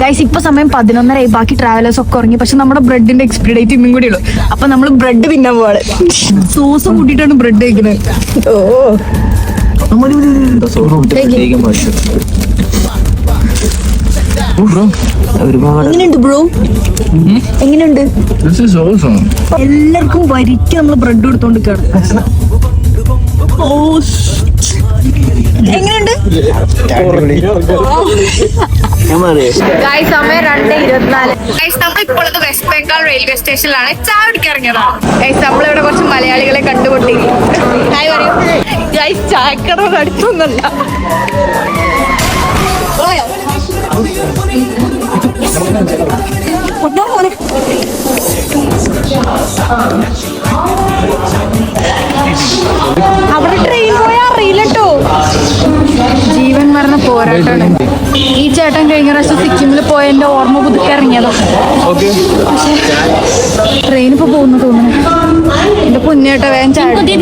Guys ഇപ്പൊ സമയം പതിനൊന്നരയായി ബാക്കി ട്രാവലേഴ്സ് ഒക്കെ ഉറങ്ങി. പക്ഷെ നമ്മുടെ ബ്രെഡിന്റെ എക്സ്പീരി ഡേറ്റ് ഇന്നും കൂടി ഉള്ളു. അപ്പൊ നമ്മൾ ബ്രെഡ് തിന്നാൻ പോവാണ്. സോസ് കൂട്ടിയിട്ടാണ് ബ്രെഡ് കഴിക്കുന്നത് ഓ. എങ്ങനെയുണ്ട് ബ്രോ എങ്ങനെയുണ്ട്? This is awesome. എല്ലാവർക്കും വരിക്ക് നമ്മൾ ബ്രെഡ് കൊടുത്തോണ്ട് ഓ എങ്ങനെയുണ്ട് ഗൈസ് സമയം രണ്ട് ഇരുപത്തിനാല്. ഗൈസ് നമ്മൾ ഇപ്പോഴത്തെ വെസ്റ്റ് ബംഗാൾ റെയിൽവേ സ്റ്റേഷനിലാണ് ചായ കുടിക്കാൻ ഇറങ്ങിയതാണ് ഗൈസ് നമ്മളിവിടെ കുറച്ച് മലയാളികളെ കണ്ടുമുട്ടി ഹായ് പറയൂ. ഗൈസ് ചായക്കട അടുത്തൊന്നല്ല. അവിടെ പോരാട്ടമാണ്. ഈ ചേട്ടൻ കഴിഞ്ഞ പ്രാവശ്യം സിക്കിമിൽ പോയ എന്റെ ഓർമ്മ പുതുക്കി ഇറങ്ങിയതാ. പക്ഷേ ട്രെയിൻ ഇപ്പൊ പോകുന്നു തോന്നുന്നു. എന്റെ പൊന്നേട്ട വേഗം ചാടി.